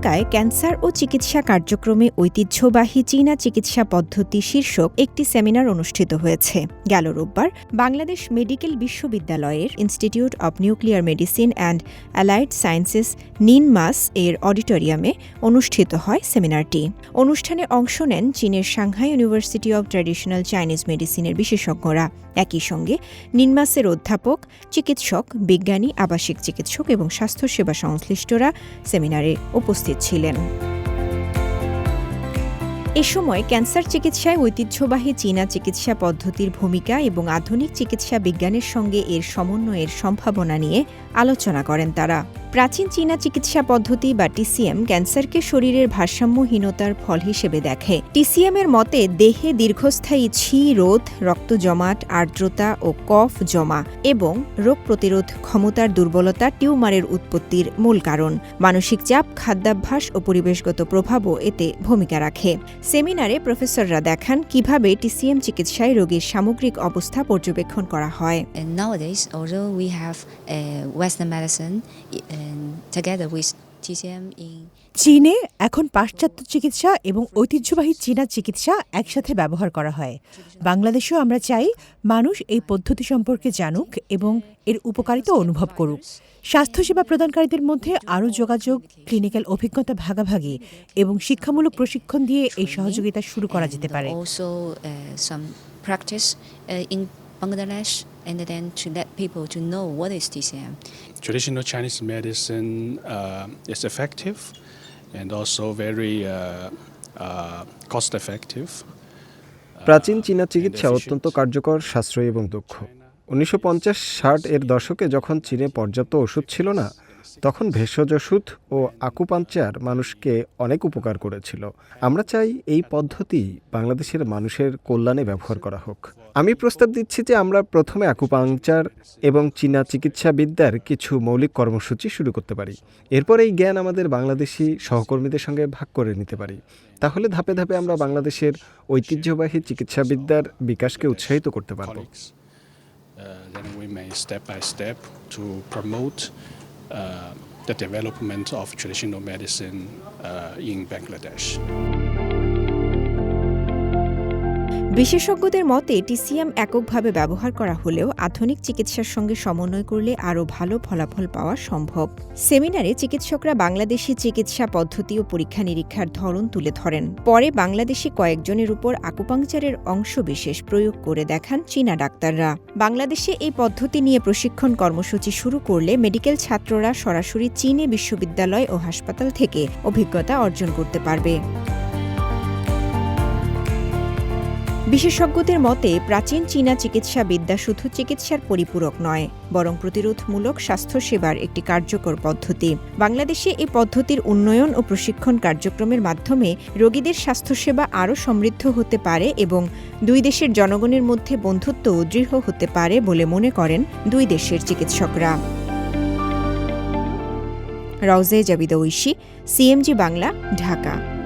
ঢাকায় ক্যান্সার ও চিকিৎসা কার্যক্রমে ঐতিহ্যবাহী চীনা চিকিৎসা পদ্ধতি শীর্ষক একটি সেমিনার অনুষ্ঠিত হয়েছে। গেল রোববার বাংলাদেশ মেডিকেল বিশ্ববিদ্যালয়ের institute of nuclear medicine and allied sciences NINMAS এর অডিটোরিয়ামে অনুষ্ঠিত হয় সেমিনারটি। অনুষ্ঠানে অংশ নেন চীনের Shanghai university of traditional Chinese মেডিসিনের বিশেষজ্ঞরা। একই সঙ্গে নিনমাসের অধ্যাপক, চিকিৎসক, বিজ্ঞানী, আবাসিক চিকিৎসক এবং স্বাস্থ্যসেবা সংশ্লিষ্টরা সেমিনারে উপস্থিত ছিলেন। এ সময় ক্যান্সার চিকিৎসায় ঐতিহ্যবাহী চীনা চিকিৎসা পদ্ধতির ভূমিকা এবং আধুনিক চিকিৎসা বিজ্ঞানের সঙ্গে এর সমন্বয়ের সম্ভাবনা নিয়ে আলোচনা করেন তারা। প্রাচীন চীনা চিকিৎসা পদ্ধতি বা টিসিএম ক্যান্সারকে শরীরের ভারসাম্যহীনতার ফল হিসেবে দেখে। টিসিএম এর মতে, দেহে দীর্ঘস্থায়ী ছি, রোধ রক্ত জমাট আর্দ্রতা ও কফ জমা এবং রোগ প্রতিরোধ ক্ষমতার দুর্বলতা টিউমারের উৎপত্তির মূল কারণ। মানসিক চাপ, খাদ্যাভ্যাস ও পরিবেশগত প্রভাবও এতে ভূমিকা রাখে। সেমিনারে প্রফেসররা দেখান কীভাবে টিসিএম চিকিৎসায় রোগীর সামগ্রিক অবস্থা পর্যবেক্ষণ করা হয়। চীনে এখন পাশ্চাত্য চিকিৎসা এবং ঐতিহ্যবাহী চীনা চিকিৎসা একসাথে ব্যবহার করা হয়। বাংলাদেশেও আমরা চাই মানুষ এই পদ্ধতি সম্পর্কে জানুক এবং এর উপকারিতা অনুভব করুক। স্বাস্থ্যসেবা প্রদানকারীদের মধ্যে আরও যোগাযোগ ক্লিনিক্যাল অভিজ্ঞতা ভাগাভাগি এবং শিক্ষামূলক প্রশিক্ষণ দিয়ে এই সহযোগিতা শুরু করা যেতে পারে। Uh, uh, in Bangladesh and then to let people to know what is TCM. traditional Chinese medicine uh, is effective and also very uh, uh, cost effective. প্রাচীন চীনা চিকিৎসা অত্যন্ত কার্যকর সাশ্রয়ী এবং দক্ষ উনিশশো পঞ্চাশ ষাট এর দশকে যখন চীনে পর্যাপ্ত ওষুধ ছিল না তখন ভেষজ ওষুধ ও আকুপাঞ্চার মানুষকে অনেক উপকার করেছিল আমরা চাই এই পদ্ধতি বাংলাদেশের মানুষের কল্যাণে ব্যবহার করা হোক আমি প্রস্তাব দিচ্ছি যে আমরা প্রথমে আকুপাংচার এবং চীনা চিকিৎসা বিদ্যার কিছু মৌলিক কর্মসূচি শুরু করতে পারি এরপর এই জ্ঞান আমাদের বাংলাদেশি সহকর্মীদের সঙ্গে ভাগ করে নিতে পারি তাহলে ধাপে ধাপে আমরা বাংলাদেশের ঐতিহ্যবাহী চিকিৎসাবিদ্যার বিকাশকে উৎসাহিত করতে পারব. Uh, uh, the development of traditional medicine uh, in Bangladesh. বিশেষজ্ঞদের মতে, টিসিএম এককভাবে ব্যবহার করা হলেও আধুনিক চিকিৎসার সঙ্গে সমন্বয় করলে আরও ভালো ফলাফল পাওয়া সম্ভব। সেমিনারে চিকিৎসকরা বাংলাদেশি চিকিৎসা পদ্ধতি ও পরীক্ষা নিরীক্ষার ধরন তুলে ধরেন। পরে বাংলাদেশি কয়েকজনের উপর আকুপাংচারের অংশবিশেষ প্রয়োগ করে দেখান চীনা ডাক্তাররা। বাংলাদেশে এই পদ্ধতি নিয়ে প্রশিক্ষণ কর্মসূচি শুরু করলে মেডিকেল ছাত্ররা সরাসরি চীনে বিশ্ববিদ্যালয় ও হাসপাতাল থেকে অভিজ্ঞতা অর্জন করতে পারবে। বিশেষজ্ঞদের মতে, প্রাচীন চীনা চিকিৎসা বিদ্যা শুধু চিকিৎসার পরিপূরক নয়, বরং প্রতিরোধমূলক স্বাস্থ্যসেবার একটি কার্যকর পদ্ধতি। বাংলাদেশে এই পদ্ধতির উন্নয়ন ও প্রশিক্ষণ কার্যক্রমের মাধ্যমে রোগীদের স্বাস্থ্যসেবা আরও সমৃদ্ধ হতে পারে এবং দুই দেশের জনগণের মধ্যে বন্ধুত্ব দৃঢ় হতে পারে বলে মনে করেন দুই দেশের চিকিৎসকরা। রওজে জাবিদ ঐশী, সিএমজি বাংলা, ঢাকা।